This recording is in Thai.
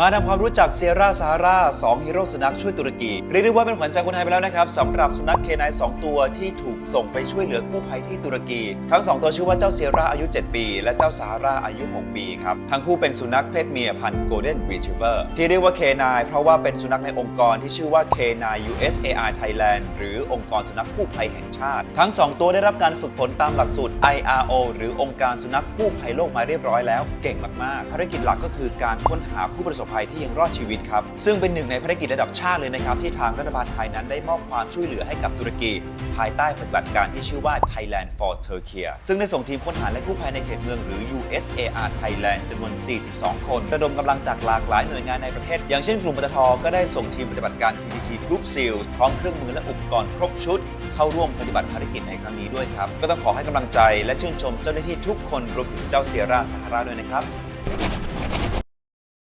มาทำความรู้จักเซียร่าซาฮาราสองฮีโร่สุนัขช่วยตุรกี เรียกได้ว่าเป็นขวัญใจคนไทยไปแล้วนะครับสำหรับสุนัขเคนายสองตัวที่ถูกส่งไปช่วยเหลือกู้ภัยที่ตุรกี ทั้งสองตัวชื่อว่าเจ้าเซียร่าอายุ 7 ปี และเจ้าซาฮาราอายุ 6 ปีครับ ทั้งคู่เป็นสุนัขเพศเมียพันธุ์โกลเด้นรีทรีเวอร์ที่เรียกว่าเคนายเพราะว่าเป็นสุนัขในองค์กรที่ชื่อว่า K9 USAR Thailand หรือองค์กรสุนัขกู้ภัยแห่งชาติ ทั้งสองตัวได้รับการฝึกฝนตามหลักสูตร IRO หรือองค์การสุนัขกู้ภัยโลกมาเรียบร้อยแล้วเก่งมากๆภารกิจหลักก็คือการค้นหาผู้ประสบภัยที่ยังรอดชีวิตครับ ซึ่งเป็นหนึ่งในภารกิจระดับชาติเลยนะครับที่ทางรัฐบาลไทยนั้นได้มอบความช่วยเหลือให้กับตุรกี ภายใต้ปฏิบัติการที่ชื่อว่า Thailand for Turkey ซึ่งได้ส่งทีมค้นหาและกู้ภัยในเขตเมืองหรือ USAR Thailand จำนวน 42 คน ระดมกำลังจากหลากหลายหน่วยงานในประเทศ อย่างเช่นกลุ่มปตทก็ได้ส่งทีมปฏิบัติการ PTT Group SEAL พร้อมเครื่องมือและอุปกรณ์ครบชุด เข้าร่วมปฏิบัติภารกิจในครั้งนี้ด้วยครับก็ต้องขอให้กำลังใจและชื่นชมเจ้าหน้าที่ทุกคนรวมถึงเจ้าเซียร่าซาฮาราด้วยนะครับ